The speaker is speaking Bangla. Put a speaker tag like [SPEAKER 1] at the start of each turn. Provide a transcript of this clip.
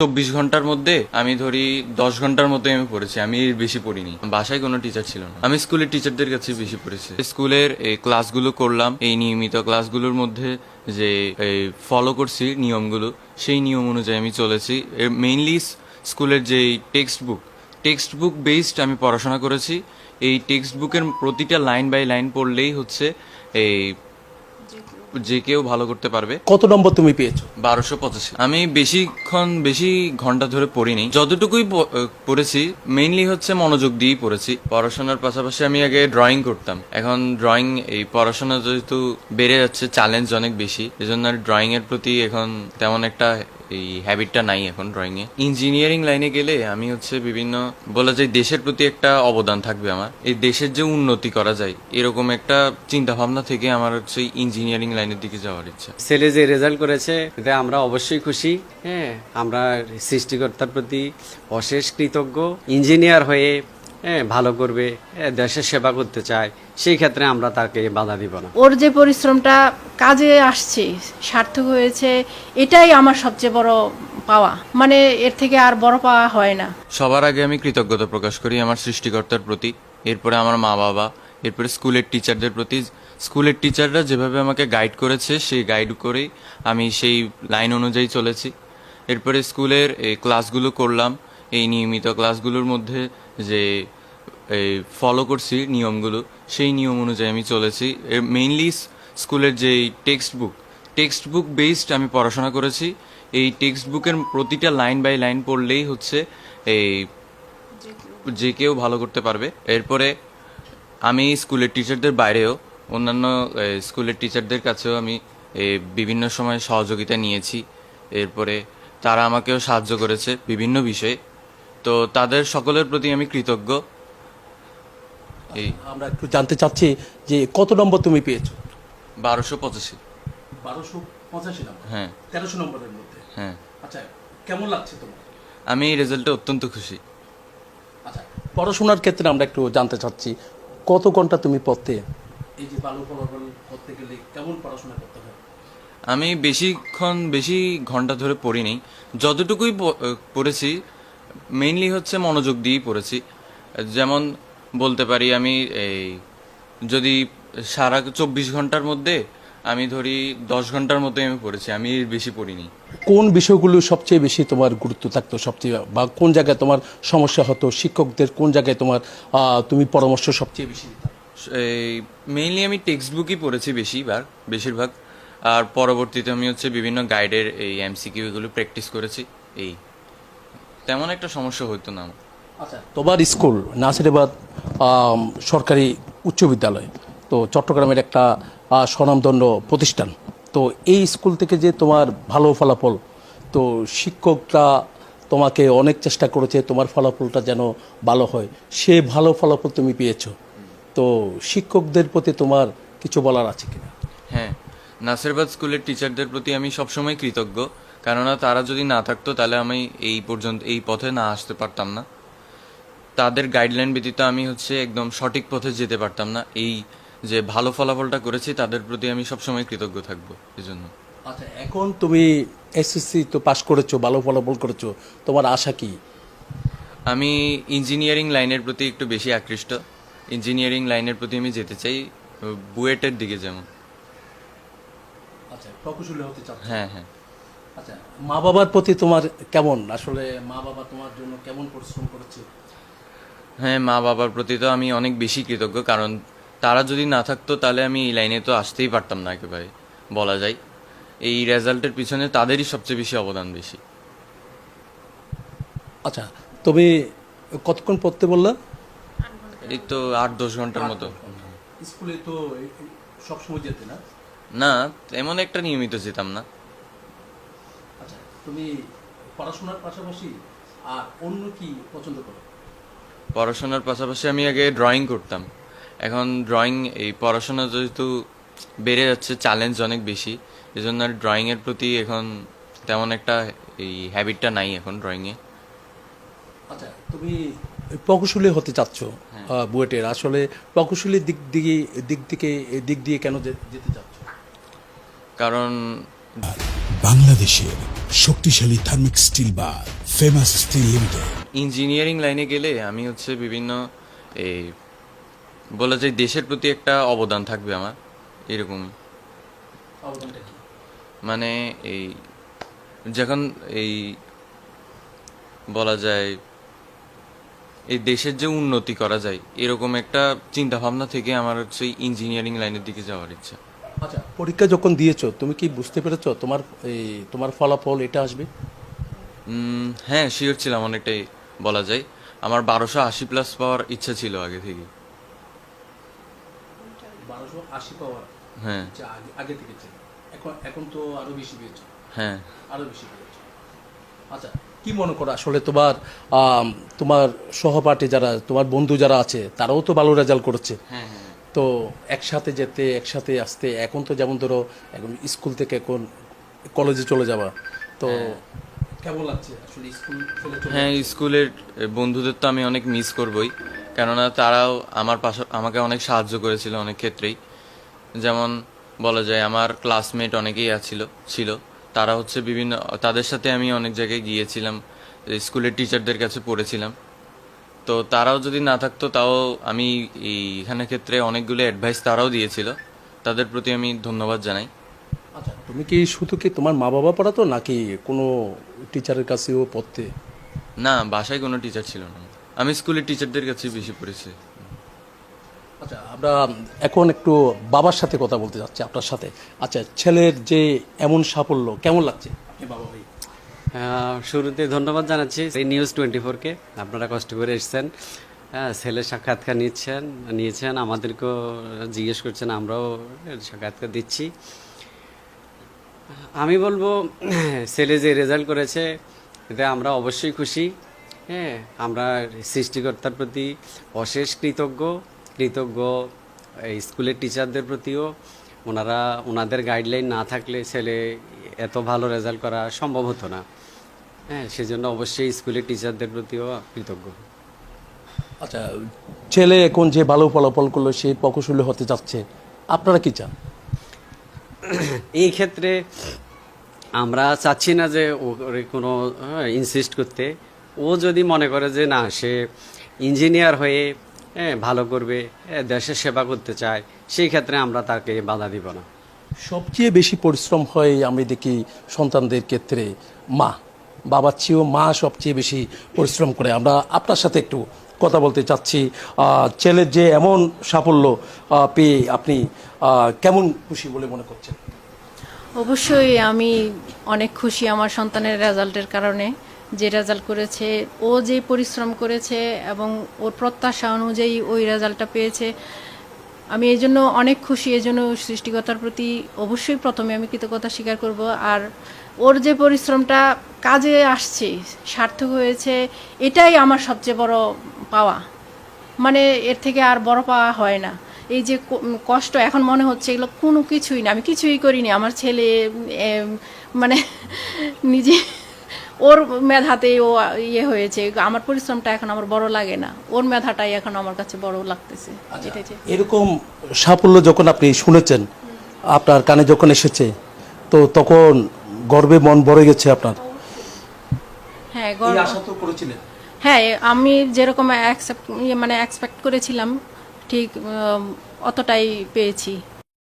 [SPEAKER 1] চব্বিশ ঘণ্টার মধ্যে আমি ধরি দশ ঘণ্টার মতো আমি পড়েছি, আমি বেশি পড়িনি। বাসায় কোনো টিচার ছিল না। আমি স্কুলের টিচারদের কাছে বেশি পড়েছি। স্কুলের এই ক্লাসগুলো করলাম, এই নিয়মিত ক্লাসগুলোর মধ্যে যে ফলো করছি নিয়মগুলো, সেই নিয়ম অনুযায়ী আমি চলেছি। মেইনলি স্কুলের যে text book text book based আমি পড়াশোনা করেছি। এই টেক্সট বুকের প্রতিটা লাইন বাই লাইন পড়লেই হচ্ছে এই যে কেউ ভালো করতে পারবে।
[SPEAKER 2] কত নম্বর তুমি পেয়েছ?
[SPEAKER 1] বারোশো পঁচাশি। আমি বেশিক্ষণ বেশি ঘণ্টা ধরে পড়িনি। যতটুকুই প- আহ, পড়েছি মেইনলি হচ্ছে মনোযোগ দিয়েই পড়েছি। পড়াশোনার পাশাপাশি আমি আগে ড্রয়িং করতাম। এখন ড্রয়িং এই পড়াশোনা যেহেতু বেড়ে যাচ্ছে চ্যালেঞ্জ অনেক বেশি। এজন্য আর ড্রয়িং এর প্রতি এখন তেমন একটা এই হ্যাবিটটা নাই এখন ড্রয়িং এ ইঞ্জিনিয়ারিং লাইনে গেলে আমি হচ্ছে বিভিন্ন, বলা যায় দেশের প্রতি একটা অবদান থাকবে আমার। এই দেশের যে উন্নতি করা যায়, এরকম একটা চিন্তা ভাবনা থেকে আমার হচ্ছে ইঞ্জিনিয়ারিং লাইনের দিকে যাওয়ার ইচ্ছা।
[SPEAKER 3] ছেলে যে রেজাল্ট করেছে এতে আমরা অবশ্যই খুশি হ্যাঁ? আমরা সৃষ্টিকর্তার প্রতি অশেষ কৃতজ্ঞ ইঞ্জিনিয়ার হ্যাঁ ভালো করবে হ্যাঁ, দেশের সেবা করতে চায় সেই ক্ষেত্রে আমরা তাকে বাধা দিব না।
[SPEAKER 4] ওর যে পরিশ্রমটা কাজে আসছে সার্থক হয়েছে এটাই আমার সবচেয়ে বড় পাওয়া। মানে এর থেকে আর বড় পাওয়া হয় না।
[SPEAKER 1] সবার আগে আমি কৃতজ্ঞতা প্রকাশ করি আমার সৃষ্টিকর্তার প্রতি এরপরে আমার মা বাবা এরপরে স্কুলের টিচারদের প্রতি। স্কুলের টিচাররা যেভাবে আমাকে গাইড করেছে সেই গাইড করেই আমি সেই লাইন অনুযায়ী চলেছি। এরপরে স্কুলের এই ক্লাসগুলো করলাম এই নিয়মিত ক্লাসগুলোর মধ্যে যে, এই ফলো করছি নিয়মগুলো, সেই নিয়ম অনুযায়ী আমি চলেছি। মেইনলি স্কুলের যে text book text book based আমি পড়াশোনা করেছি। এই টেক্সট বুকের প্রতিটা লাইন বাই লাইন পড়লেই হচ্ছে এই যে কেউ ভালো করতে পারবে। এরপরে আমি স্কুলের টিচারদের বাইরেও, অন্যান্য স্কুলের টিচারদের কাছেও আমি বিভিন্ন সময় সহযোগিতা নিয়েছি। এরপরে তারা আমাকেও সাহায্য করেছে বিভিন্ন বিষয়ে। তো তাদের সকলের প্রতি আমি কৃতজ্ঞ। এই।
[SPEAKER 2] আমরা একটু জানতে চাচ্ছি যে কত নম্বর তুমি পেয়েছ?
[SPEAKER 1] বারোশো পঁচাশি।
[SPEAKER 2] বারোশো পঁচাশি নম্বর?
[SPEAKER 1] হ্যাঁ।
[SPEAKER 2] তেরোশো নম্বরের মধ্যে?
[SPEAKER 1] হ্যাঁ।
[SPEAKER 2] আচ্ছা কেমন লাগছে তোমার?
[SPEAKER 1] আমি এই রেজাল্টে অত্যন্ত খুশি।
[SPEAKER 2] আচ্ছা পড়াশোনার ক্ষেত্রে আমরা একটু জানতে চাচ্ছি কত ঘণ্টা তুমি পড়তে? এই যে ভালো ফলাফল করতে গেলে কেমন পড়াশোনা করতে হয়?
[SPEAKER 1] আমি বেশিক্ষণ বেশি ঘণ্টা ধরে পড়িনি। যতটুকুই পড়েছি মেইনলি হচ্ছে মনোযোগ দিয়েই পড়েছি। যেমন বলতে পারি আমি এই যদি সারা চব্বিশ ঘণ্টার মধ্যে আমি ধরি দশ ঘণ্টার মতো আমি পড়েছি আমি এর বেশি পড়িনি।
[SPEAKER 2] কোন বিষয়গুলো সবচেয়ে বেশি তোমার গুরুত্ব থাকতো সবচেয়ে বা কোন জায়গায় তোমার সমস্যা হতো? শিক্ষকদের কোন জায়গায় তোমার তুমি পরামর্শ সবচেয়ে বেশি
[SPEAKER 1] এই মেইনলি আমি টেক্সট বুকই পড়েছি বেশিরভাগ বেশিরভাগ। আর পরবর্তীতে আমি হচ্ছে বিভিন্ন গাইডের এই এমসিকিউ এগুলো প্র্যাকটিস করেছি এই তেমন একটা সমস্যা হতো না
[SPEAKER 2] আচ্ছা তোমার স্কুল নাসিরাবাদ সরকারি উচ্চ বিদ্যালয় তো চট্টগ্রামের একটা স্বনামধন্য প্রতিষ্ঠান। তো এই স্কুল থেকে যে তোমার ভালো ফলাফল তো শিক্ষকরা তোমাকে অনেক চেষ্টা করেছে তোমার ফলাফলটা যেন ভালো হয়। সে ভালো ফলাফল তুমি পেয়েছ। তো শিক্ষকদের প্রতি তোমার কিছু বলার আছে কিনা?
[SPEAKER 1] হ্যাঁ নাসিরবাদ স্কুলের টিচারদের প্রতি আমি সবসময় কৃতজ্ঞ। কেননা তারা যদি না থাকতো তাহলে আমি এই পর্যন্ত এই পথে না আসতে পারতাম না। তাদের গাইডলাইন ব্যতীত আমি হচ্ছে একদম সঠিক পথে যেতে পারতাম না। এই যে ভালো ফলাফলটা করেছি তাদের প্রতি আমি সবসময় কৃতজ্ঞ থাকব এই জন্য
[SPEAKER 2] আচ্ছা এখন তুমি এসএসসি তো পাশ করেছ ভালো ফলাফল করেছ তোমার আশা কি?
[SPEAKER 1] আমি ইঞ্জিনিয়ারিং লাইনের প্রতি একটু বেশি আকৃষ্ট। ইঞ্জিনিয়ারিং লাইনের প্রতি আমি যেতে চাই বুয়েটের দিকে যেমন।
[SPEAKER 2] আচ্ছা প্রকৌশলী হতে চাচ্ছ।
[SPEAKER 1] হ্যাঁ হ্যাঁ।
[SPEAKER 2] আচ্ছা মা বাবার প্রতি তোমার কেমন? আসলে মা বাবা তোমার জন্য কেমন পরিশ্রম করেছে?
[SPEAKER 1] হ্যাঁ মা বাবার প্রতি তো আমি অনেক বেশি কৃতজ্ঞ কারণ তারা যদি না থাকতো তাহলে আমি এই লাইনে তো আসতেই পারতাম না একেবারে বলা যায়। এই রেজাল্টের পিছনে তাদেরই সবচেয়ে বেশি অবদান বেশি।
[SPEAKER 2] আচ্ছা তবে কতক্ষণ পড়তে বললা?
[SPEAKER 1] এই তো আট দশ ঘণ্টার মতো।
[SPEAKER 2] স্কুলে তো সবসময় যেতে না?
[SPEAKER 1] না এমন একটা নিয়মিত যেতাম না।
[SPEAKER 2] তুমি পড়াশোনার পাশাপাশি আর অন্য কি পছন্দ করো?
[SPEAKER 1] পড়াশোনার পাশাপাশি আমি আগে ড্রয়িং করতাম। এখন ড্রয়িং এই পড়াশোনা যেহেতু বেড়ে যাচ্ছে চ্যালেঞ্জ অনেক বেশি এজন্য আর ড্রয়িংয়ের প্রতি এখন তেমন একটা এই হ্যাবিটটা নাই এখন ড্রয়িংয়ে
[SPEAKER 2] আচ্ছা তুমি প্রকৌশলী হতে চাচ্ছ আহ, বুয়েটের। আসলে প্রকৌশলীর দিক দিকে দিক থেকে দিক দিয়ে কেন যেতে চাচ্ছ?
[SPEAKER 1] কারণ
[SPEAKER 5] বাংলাদেশের শক্তিশালী থার্মিক স্টিল বা ফেমাস স্টিল লিমিটেড।
[SPEAKER 1] ইঞ্জিনিয়ারিং লাইনে গেলে আমি হচ্ছে বিভিন্ন এই বলা যায় দেশের প্রতি একটা অবদান থাকবে আমার এরকম। মানে এই যখন এই বলা যায় এই দেশের যে উন্নতি করা যায় এরকম একটা চিন্তা ভাবনা থেকে আমার হচ্ছে ইঞ্জিনিয়ারিং লাইনের দিকে যাওয়ার ইচ্ছা।
[SPEAKER 2] আচ্ছা। পরীক্ষা যখন দিয়েছ তুমি কি বুঝতে পেরেছ তোমার এই তোমার ফলাফল এটা আসবে?
[SPEAKER 1] হ্যাঁ শিওর ছিলাম অনেকটাই বলা যায়। আমার বারোশো আশি প্লাস পাওয়ার ইচ্ছা ছিল আগে থেকে
[SPEAKER 2] বারোশো আশি পাওয়ার?
[SPEAKER 1] হ্যাঁ।
[SPEAKER 2] আগে থেকে ছিল। এখন এখন তো আরও বেশি পেয়েছ।
[SPEAKER 1] হ্যাঁ।
[SPEAKER 2] আরও বেশি পেয়েছ। আচ্ছা কি মনে করো আসলে তোমার তোমার সহপাঠী যারা তোমার বন্ধু যারা আছে তারাও তো ভালো রেজাল্ট করেছে।
[SPEAKER 1] হ্যাঁ হ্যাঁ।
[SPEAKER 2] তো একসাথে যেতে একসাথে আসতে এখন তো যেমন ধরো এখন স্কুল থেকে এখন কলেজে চলে যাওয়া তো কেমন লাগছে আসলে স্কুল
[SPEAKER 1] হ্যাঁ স্কুলের বন্ধুদের তো আমি অনেক মিস করবই কেননা তারাও আমার পাশে আমাকে অনেক সাহায্য করেছিল অনেক ক্ষেত্রেই। যেমন বলা যায় আমার ক্লাসমেট অনেকেই আছিল ছিল। তারা হচ্ছে বিভিন্ন তাদের সাথে আমি অনেক জায়গায় গিয়েছিলাম স্কুলের টিচারদের কাছে পড়েছিলাম। তো তারাও যদি না থাকতো তাও আমি এই এখানে ক্ষেত্রে অনেকগুলো অ্যাডভাইস তারাও দিয়েছিল। তাদের প্রতি আমি ধন্যবাদ জানাই।
[SPEAKER 2] আচ্ছা তুমি কি শুধু কি তোমার মা বাবা পড়াতো নাকি কোনো টিচারের কাছেও পড়তে?
[SPEAKER 1] না বাসায় কোনো টিচার ছিল না। আমি স্কুলের টিচারদের কাছে বেশি পড়েছি।
[SPEAKER 2] আচ্ছা আমরা এখন একটু বাবার সাথে কথা বলতে যাচ্ছি আপনার সাথে। আচ্ছা ছেলের যে এমন সাফল্য কেমন লাগছে? বাবা ভাই।
[SPEAKER 3] শুরুতে ধন্যবাদ জানাচ্ছি। এই নিউজ টোয়েন্টি ফোরকে আপনারা কষ্ট করে এসেছেন। হ্যাঁ সাক্ষাৎকার নিচ্ছেন, নিয়েছেন, আমাদেরকেও জিজ্ঞেস করছেন, আমরাও সাক্ষাৎকার দিচ্ছি। আমি বলব, ছেলে যে রেজাল্ট করেছে এতে আমরা অবশ্যই খুশি। হ্যাঁ আমরা সৃষ্টিকর্তার প্রতি অশেষ কৃতজ্ঞ কৃতজ্ঞ স্কুলের টিচারদের প্রতিও। ওনারা ওনাদের গাইডলাইন না থাকলে ছেলে এত ভালো রেজাল্ট করা সম্ভব হতো না। হ্যাঁ সেজন্য অবশ্যই স্কুলের টিচারদের প্রতিও কৃতজ্ঞ।
[SPEAKER 2] আচ্ছা ছেলে এখন যে ভালো ফলাফল করল সে প্রকৌশলী হতে যাচ্ছে আপনারা কি চান?
[SPEAKER 3] এই ক্ষেত্রে আমরা চাচ্ছি না যে ওর কোনো ইনসিস্ট করতে। ও যদি মনে করে যে না সে ইঞ্জিনিয়ার হয়ে হ্যাঁ, ভালো করবে হ্যাঁ, দেশের সেবা করতে চায় সেই ক্ষেত্রে আমরা তাকে বাধা দিব না।
[SPEAKER 2] সবচেয়ে বেশি পরিশ্রম হয় আমি দেখি সন্তানদের ক্ষেত্রে মা। বাবার চেয়েও মা সবচেয়ে বেশি পরিশ্রম করে। আমরা আপনার সাথে একটু কথা বলতে চাচ্ছি। ছেলের যে এমন সাফল্য পেয়ে আপনি কেমন খুশি বলে মনে করছেন?
[SPEAKER 4] অবশ্যই আমি অনেক খুশি আমার সন্তানের রেজাল্টের কারণে। যে রেজাল্ট করেছে ও যে পরিশ্রম করেছে এবং ওর প্রত্যাশা অনুযায়ী ওই রেজাল্টটা পেয়েছে। আমি এই জন্য অনেক খুশি, এই জন্য সৃষ্টিকর্তার প্রতি অবশ্যই প্রথমে আমি কৃতজ্ঞতা স্বীকার করব। আর ওর যে পরিশ্রমটা কাজে আসছে, সার্থক হয়েছে, এটাই আমার সবচেয়ে বড় পাওয়া। মানে এর থেকে আর বড় পাওয়া হয় না। এই যে কষ্ট, এখন মনে হচ্ছে এগুলো কোনো কিছুই না, আমি কিছুই করিনি। আমার ছেলে মানে নিজে ওর মেধাতেই ও ইয়ে হয়েছে আমার পরিশ্রমটা এখন আমার বড় লাগে না। ওর মেধাটাই এখন আমার কাছে বড় লাগতেছে
[SPEAKER 2] এরকম সাফল্য যখন আপনি শুনেছেন আপনার কানে যখন এসেছে তো তখন গর্বে মন ভরে গেছে আপনার?
[SPEAKER 4] হ্যাঁ হ্যাঁ আমি যেরকম অ্যাকসেপ্ট মানে এক্সপেক্ট করেছিলাম ঠিক অতটাই পেয়েছি।